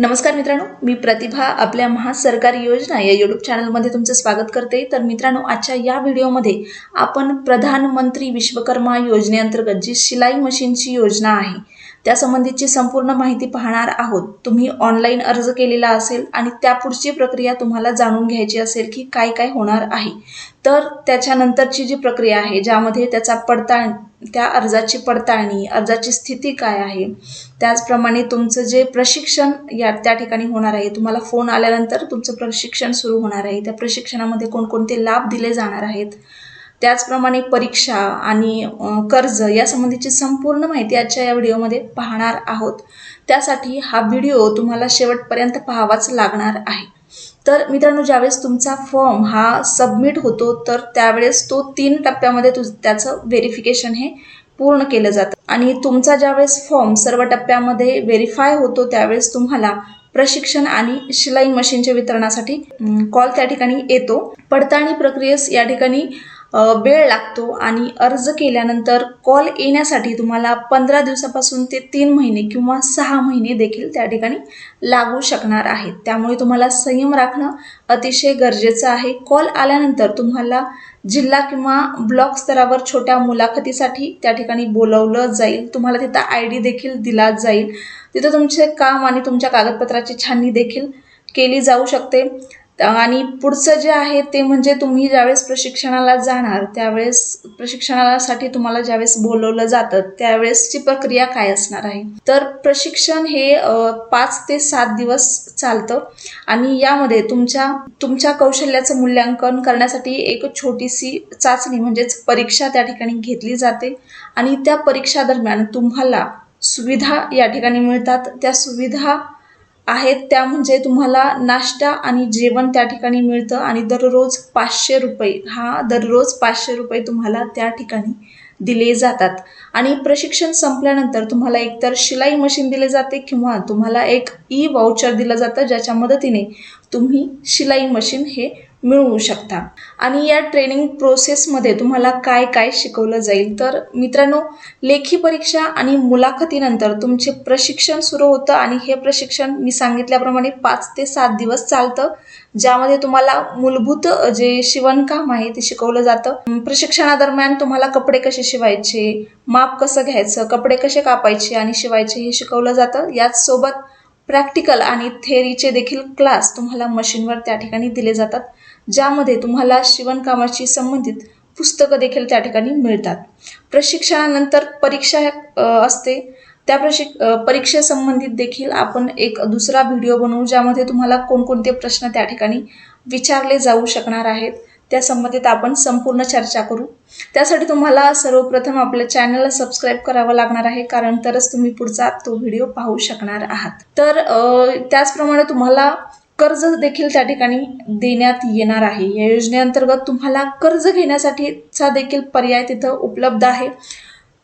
नमस्कार मित्रांनो मी प्रतिभा आपल्या महासरकारी योजना या यूट्यूब चॅनलमध्ये तुमचं स्वागत करते. तर मित्रांनो आजच्या या व्हिडिओमध्ये आपण प्रधानमंत्री विश्वकर्मा योजनेअंतर्गत जी शिलाई मशीनची योजना आहे त्यासंबंधीची संपूर्ण माहिती पाहणार आहोत. तुम्ही ऑनलाईन अर्ज केलेला असेल आणि त्या पुढची प्रक्रिया तुम्हाला जाणून घ्यायची असेल की काय काय होणार आहे. तर त्याच्यानंतरची जी प्रक्रिया आहे ज्यामध्ये त्याचा पडताळ त्या अर्जाची पडताळणी अर्जाची स्थिती काय आहे त्याचप्रमाणे तुमचं जे प्रशिक्षण या त्या ठिकाणी होणार आहे तुम्हाला फोन आल्यानंतर तुमचं प्रशिक्षण सुरू होणार आहे. त्या प्रशिक्षणामध्ये कोणकोणते लाभ दिले जाणार आहेत त्याचप्रमाणे परीक्षा आणि कर्ज यासंबंधीची संपूर्ण माहिती आजच्या या व्हिडिओमध्ये पाहणार आहोत. त्यासाठी हा व्हिडिओ तुम्हाला शेवटपर्यंत पाहावाच लागणार आहे. तर मित्रांनो ज्यावेळेस तुमचा फॉर्म हा सबमिट होतो तर त्यावेळेस तो तीन टप्प्यामध्ये तुझ त्याचं व्हेरिफिकेशन हे पूर्ण केलं जातं. आणि तुमचा ज्यावेळेस फॉर्म सर्व टप्प्यामध्ये व्हेरीफाय होतो त्यावेळेस तुम्हाला प्रशिक्षण आणि शिलाई मशीनच्या वितरणासाठी कॉल त्या ठिकाणी येतो. पडताळणी प्रक्रियेस या ठिकाणी वेळ लागतो आणि अर्ज केल्यानंतर कॉल येण्यासाठी तुम्हाला पंधरा दिवसापासून ते तीन महिने किंवा सहा महिने देखील त्या ठिकाणी लागू शकणार आहेत. त्यामुळे तुम्हाला संयम राखणं अतिशय गरजेचं आहे. कॉल आल्यानंतर तुम्हाला जिल्हा किंवा ब्लॉक स्तरावर छोट्या मुलाखतीसाठी त्या ठिकाणी बोलवलं जाईल. तुम्हाला तिथं आय डी देखील दिला जाईल. तिथं तुमचे काम आणि तुमच्या कागदपत्राची छाननी देखील केली जाऊ शकते. आणि पुढचं जे आहे ते म्हणजे तुम्ही ज्यावेळेस प्रशिक्षणाला जाणार त्यावेळेस प्रशिक्षणासाठी तुम्हाला ज्यावेळेस बोलवलं जातं त्यावेळेसची प्रक्रिया काय असणार आहे? तर प्रशिक्षण हे पाच ते सात दिवस चालतं आणि यामध्ये तुमच्या तुमच्या कौशल्याचं मूल्यांकन करण्यासाठी एक छोटीशी चाचणी म्हणजेच परीक्षा त्या ठिकाणी घेतली जाते आणि त्या परीक्षा दरम्यान तुम्हाला सुविधा या ठिकाणी मिळतात. त्या सुविधा आहेत त्या म्हणजे तुम्हाला नाश्ता आणि जेवण त्या ठिकाणी मिळतं आणि दररोज पाचशे रुपये हा दररोज पाचशे रुपये तुम्हाला त्या ठिकाणी दिले जातात. आणि प्रशिक्षण संपल्यानंतर तुम्हाला एकतर शिलाई मशीन दिले जाते किंवा तुम्हाला एक ई वाउचर दिलं जातं ज्याच्या मदतीने तुम्ही शिलाई मशीन हे मिळवू शकता. आणि या ट्रेनिंग प्रोसेसमध्ये तुम्हाला काय काय शिकवलं जाईल? तर मित्रांनो लेखी परीक्षा आणि मुलाखतीनंतर तुमचे प्रशिक्षण सुरू होतं आणि हे प्रशिक्षण मी सांगितल्याप्रमाणे पाच ते सात दिवस चालतं ज्यामध्ये तुम्हाला मूलभूत जे शिवणकाम आहे ते शिकवलं जातं. प्रशिक्षणादरम्यान तुम्हाला कपडे कसे शिवायचे माप कसं घ्यायचं कपडे कसे कापायचे आणि शिवायचे हे शिकवलं जातं. याचसोबत प्रॅक्टिकल आणि थेअरीचे देखील क्लास तुम्हाला मशीनवर त्या ठिकाणी दिले जातात. ज्यामध्ये तुम्हाला शिवणकामाशी संबंधित पुस्तकं देखील त्या ठिकाणी मिळतात. प्रशिक्षणानंतर परीक्षा असते. त्या प्रशिक परीक्षेसंबंधित देखील आपण एक दुसरा व्हिडिओ बनवू ज्यामध्ये तुम्हाला कोणकोणते प्रश्न त्या ठिकाणी विचारले जाऊ शकणार आहेत. त्या संबंधित आपण संपूर्ण चर्चा करू. त्यासाठी तुम्हाला सर्वप्रथम आपल्या चॅनलला सबस्क्राईब करावं लागणार आहे कारण तरच तुम्ही पुढचा तो व्हिडिओ पाहू शकणार आहात. तर त्याचप्रमाणे तुम्हाला कर्ज देखील त्या ठिकाणी देण्यात येणार आहे. या योजनेअंतर्गत तुम्हाला कर्ज घेण्यासाठीचा देखील पर्याय तिथं उपलब्ध आहे.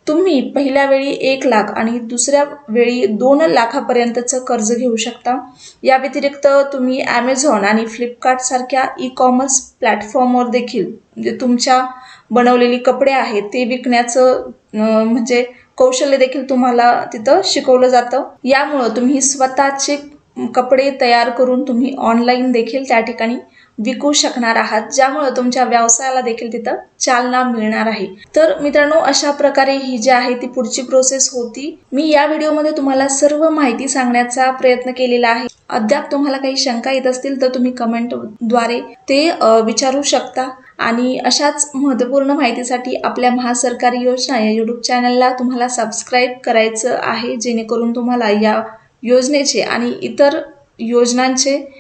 तुम्ही पहिल्या वेळी एक लाख आणि दुसऱ्या वेळी दोन लाखापर्यंतचं कर्ज घेऊ शकता. या व्यतिरिक्त तुम्ही ॲमेझॉन आणि फ्लिपकार्टसारख्या ई कॉमर्स प्लॅटफॉर्मवर देखील म्हणजे तुमच्या बनवलेली कपडे आहेत ते विकण्याचं म्हणजे कौशल्य देखील तुम्हाला तिथं शिकवलं जातं. यामुळं तुम्ही स्वतःचे कपडे तयार करून तुम्ही ऑनलाईन देखील त्या ठिकाणी विकू शकणार आहात. ज्यामुळं तुमच्या व्यवसायाला देखील तिथं चालना मिळणार आहे. तर मित्रांनो अशा प्रकारे ही जी आहे ती पुढची प्रोसेस होती. मी या व्हिडिओमध्ये तुम्हाला सर्व माहिती सांगण्याचा प्रयत्न केलेला आहे. अद्याप तुम्हाला काही शंका येत असतील तर तुम्ही कमेंटद्वारे ते विचारू शकता. आणि अशाच महत्त्वपूर्ण माहितीसाठी आपल्या महासरकारी योजना या यूट्यूब चॅनलला तुम्हाला सबस्क्राईब करायचं आहे जेणेकरून तुम्हाला या योजनेचे आणि इतर योजनांचे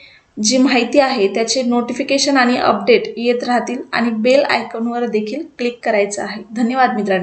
जी माहिती आहे त्याचे नोटिफिकेशन आणि अपडेट येत राहतील आणि बेल आयकॉनवर देखील क्लिक करायचं आहे. धन्यवाद मित्रांनो.